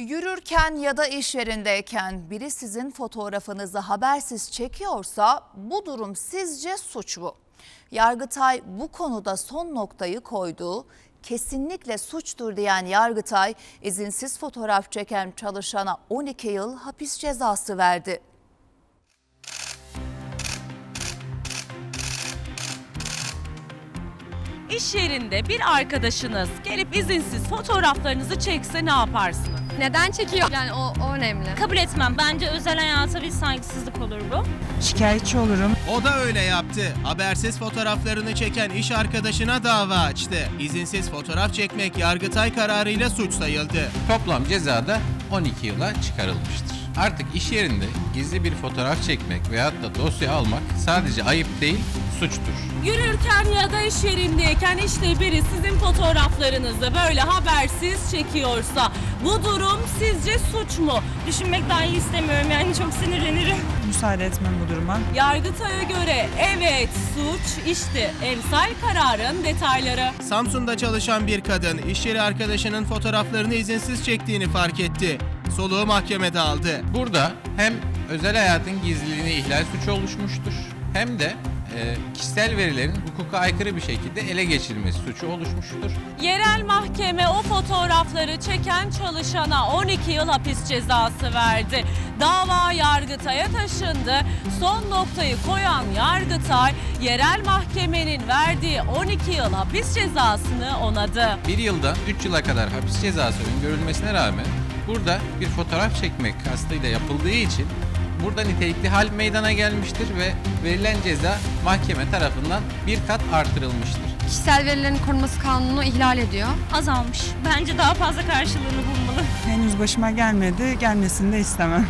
Yürürken ya da iş yerindeyken biri sizin fotoğrafınızı habersiz çekiyorsa bu durum sizce suç mu? Yargıtay bu konuda son noktayı koydu. Kesinlikle suçtur diyen Yargıtay izinsiz fotoğraf çeken çalışana 12 yıl hapis cezası verdi. İş yerinde bir arkadaşınız gelip izinsiz fotoğraflarınızı çekse ne yaparsınız? Neden çekiyor? Yani o, o önemli. Kabul etmem. Bence özel hayata bir saygısızlık olur bu. Şikayetçi olurum. O da öyle yaptı. Habersiz fotoğraflarını çeken iş arkadaşına dava açtı. İzinsiz fotoğraf çekmek Yargıtay kararıyla suç sayıldı. Toplam ceza da 12 yıla çıkarılmıştır. Artık iş yerinde gizli bir fotoğraf çekmek veyahut da dosya almak sadece ayıp değil, suçtur. Yürürken ya da iş yerindeyken işte biri sizin fotoğraflarınızı böyle habersiz çekiyorsa bu durum sizce suç mu? Düşünmek dahi istemiyorum yani çok sinirlenirim. Müsaade etmem bu duruma. Yargıtay'a göre evet suç işte emsal kararın detayları. Samsun'da çalışan bir kadın iş yeri arkadaşının fotoğraflarını izinsiz çektiğini fark etti. Soluğu mahkemede aldı. Burada hem özel hayatın gizliliğine ihlal suçu oluşmuştur hem de e, kişisel verilerin hukuka aykırı bir şekilde ele geçirilmesi suçu oluşmuştur. Yerel mahkeme o fotoğrafları çeken çalışana 12 yıl hapis cezası verdi. Dava Yargıtay'a taşındı. Son noktayı koyan Yargıtay, yerel mahkemenin verdiği 12 yıl hapis cezasını onadı. Bir yıldan 3 yıla kadar hapis cezası öngörülmesine rağmen burada bir fotoğraf çekmek kastıyla yapıldığı için burada nitelikli hal meydana gelmiştir ve verilen ceza mahkeme tarafından bir kat artırılmıştır. Kişisel verilerin korunması kanunu ihlal ediyor. Azalmış. Bence daha fazla karşılığını bulmalı. Henüz başıma gelmedi, gelmesini de istemem.